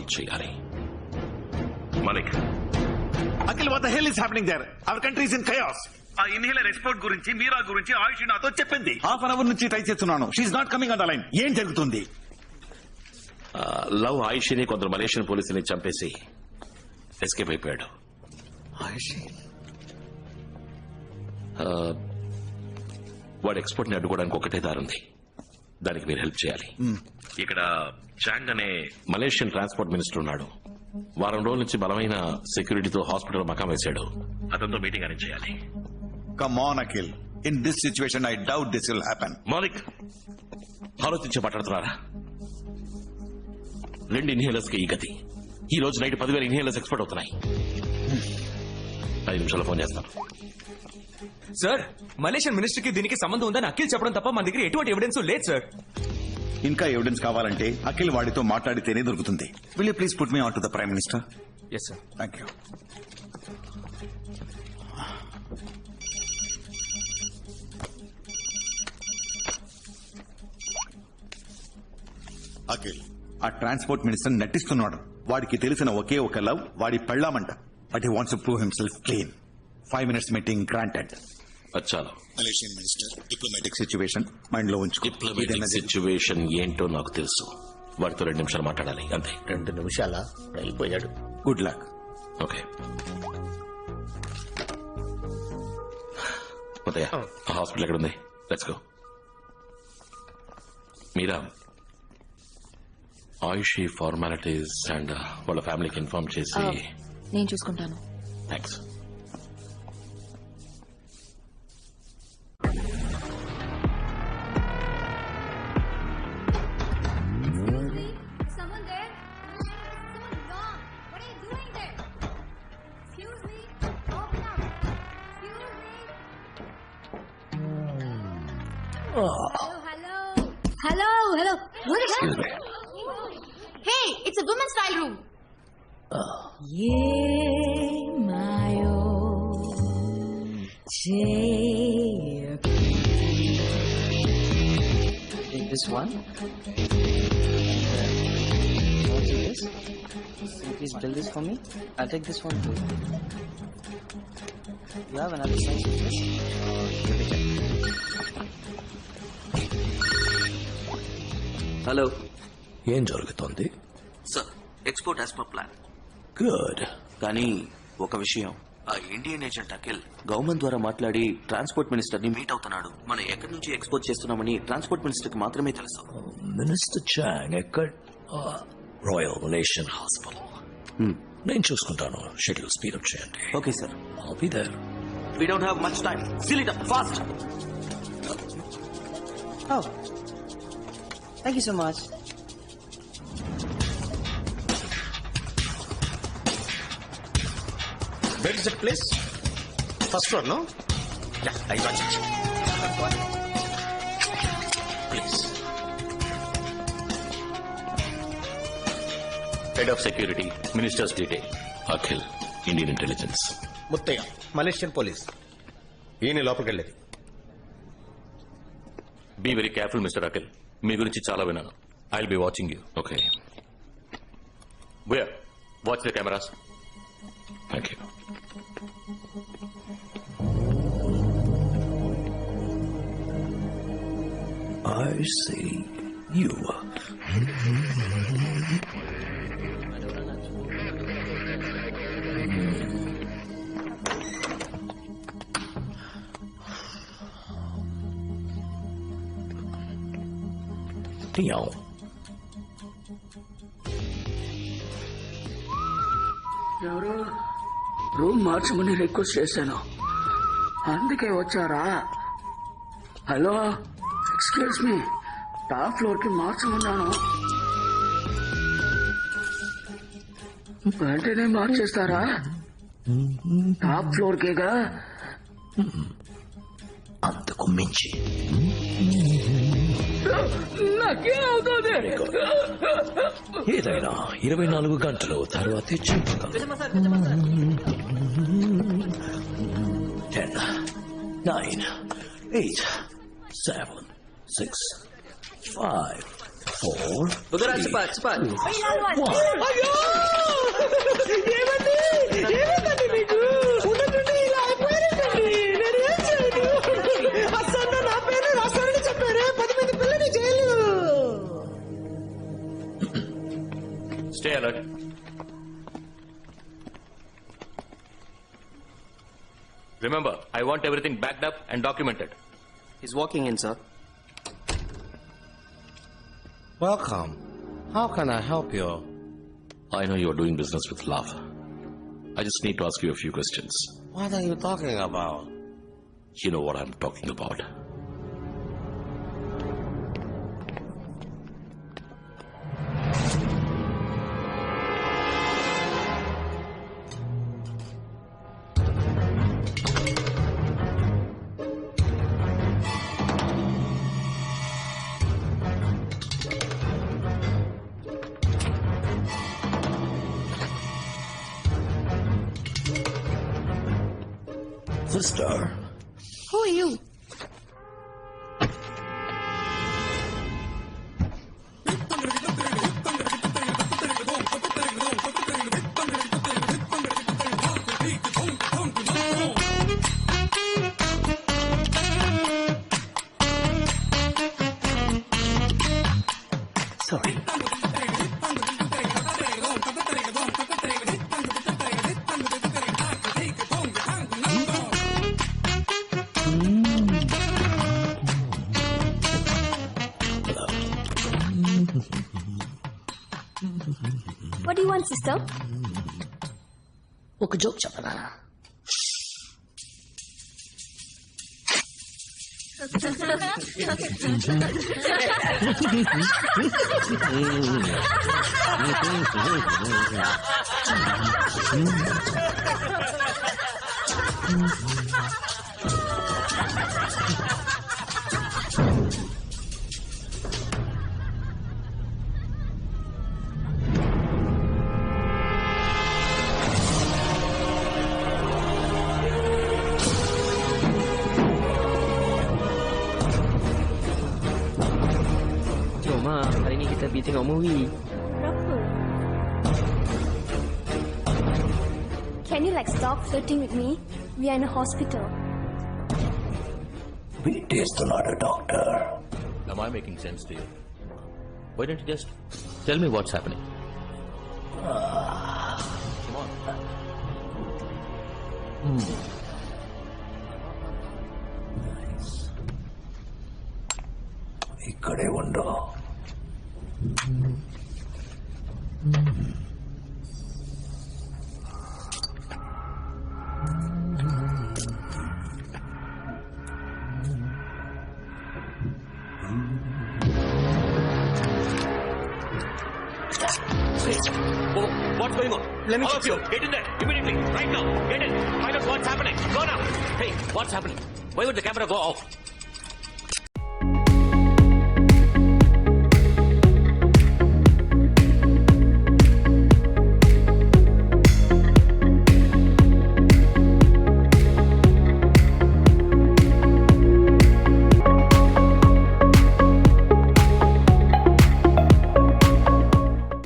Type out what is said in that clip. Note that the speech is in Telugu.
సాల్వ్ చేయాలి. Malik Akhil what the hell is happening there our country is in chaos ఆ ఇన్హేలర్ ఎక్స్పోర్ట్ గురించి మీరా గురించి ఆయుష్ నాతో చెప్పింది. హాఫ్ అన్ అవర్ నుంచి ట్రై చేస్తున్నాను. She's not coming on the line ఏం జరుగుతుంది? లవ్ ఆయుష్ని కొందరు మలేషియన్ పోలీసుని చంపేసి ఎస్కేప్ అయిపోయాడు. వాడు ఎక్స్పోర్ట్ని అడ్డుకోవడానికి ఒకటే దారుంది దానికి మీరు హెల్ప్ చేయాలి. ఇక్కడ చాంగ్ అనే మలేషియన్ ట్రాన్స్పోర్ట్ మినిస్టర్ ఉన్నాడు. వారం రోజుల నుంచి బలమైన సెక్యూరిటీతో హాస్పిటల్ మకాం వేశాడు. అతనితో మీటింగ్ అరేంజ్ చేయాలి. Come on Akhil in this situation I doubt this will happen Malik ఆలోచించి మాట్లాడుతున్నారా? రెండు ఇన్హేలర్స్కి ఈ గతి. ఈ రోజు నైట్ పదివేల ఇన్హేలర్స్ ఎక్స్పోర్ట్ అవుతున్నాయి. ఐదు నిమిషాలు ఫోన్ చేస్తాను. సార్ మలేషియన్ మినిస్టర్కి దీనికి సంబంధం ఉందని అఖిల్ చెప్పడం తప్ప మన దగ్గర ఎటువంటి ఎవిడెన్స్ లేదు సార్ ఇంకా ఎవిడెన్స్ కావాలంటే అఖిల్ వాడితో మాట్లాడితేనే దొరుకుతుంది. Will you please put me on to the prime minister yes sir thank you Akhil. ఆ ట్రాన్స్పోర్ట్ మినిస్టర్ నటిస్తున్నాడు. వాడికి తెలిసిన ఒకే ఒక లవ్ వాడి పెళ్ళామంట. But he wants prove himself clean five minutes meeting granted అచ్చాలో. Malaysian minister diplomatic situation మైండ్లో డిప్లొమాటిక్ సిచ్యువేషన్ ఏంటో నాకు తెలుసు. వాడితో రెండు నిమిషాలు మాట్లాడాలి అంతే. రెండు నిమిషాల? అయిపోయాడు good luck okay. Uday hospital ఎక్కడ ఉంది let's go Meera? Ayushi formalities and వాళ్ళ ఫ్యామిలీకి ఇన్ఫార్మ్ చేసి నేను చూసుకుంటాను. Thanks Hello, hello. Hello, hello. What is Excuse that? Hey, it's a women's style room. Oh. Yeah, my Take this one. Want to this? Can please build this for me? I'll take this one too. You have another size of this? Or give it hello ఏం జరుగుతోంది? Sir export as per plan good కానీ ఒక విషయం. ఆ ఇండియన్ ఏజెంట్ అఖిల్ గవర్నమెంట్ ద్వారా మాట్లాడి ట్రాన్స్పోర్ట్ మినిస్టర్ని మీట్ అవుతున్నాడు. మనం ఎక్కడి నుంచి ఎక్స్పోర్ట్ చేస్తున్నామని ట్రాన్స్పోర్ట్ మినిస్టర్కి మాత్రమే తెలుసు. మినిస్టర్ చాంగ్ ఎక్కడ? రాయల్ మలేషియన్ హాస్పిటల్ నేను చూసుకుంటాను. షెడ్యూల్ స్పీడ్ అప్ చేయండి. Okay sir I'll be there. We don't have much time seal it up fast Oh. Thank you so much. Where is that place? First floor, no? Yeah, I got it. Please. Head of security ministers detail Akhil Indian intelligence Muthaiah Malaysian police ఈయన లోపలికి వెళ్ళేది be very careful mister Akhil మీ గురించి చాలా విన్నాను. I be watching you okay where watch the cameras thank you I see you. Dion. ఎవరు? రూమ్ మార్చమని రిక్వెస్ట్ చేశాను. అందుకే వచ్చారా? Hello excuse me. టాప్ ఫ్లోర్కి మార్చమన్నాను. వెంటనే మార్చేస్తారా? టాప్ ఫ్లోర్ కేగా అంతకు మించి. ఏదైనా ఇరవై నాలుగు గంటలు తర్వాతే చెప్పగలను ten nine eight seven six five. Budara, Remember, I want everything backed up and documented. He's walking in, sir. Welcome. How can I help you? I know you are doing business with love. I just need to ask you a few questions. What are you talking about? You know what I'm talking about. Sister. Who are you? 있 어? 뭐 그저 없잖 아. gonna tengok movie. Berapa? Can you like stop flirting with me? We are in a hospital. Wait is not a doctor. Am I making sense to you? Why don't you just tell me what's happening? Come on. Hmm. ഇക്കടെ ഉണ്ടോ what's going on? Let me oh, All of you, get in there immediately, right now. Get in. Find out what's happening. Go now. Hey, what's happening? Why would the camera go off?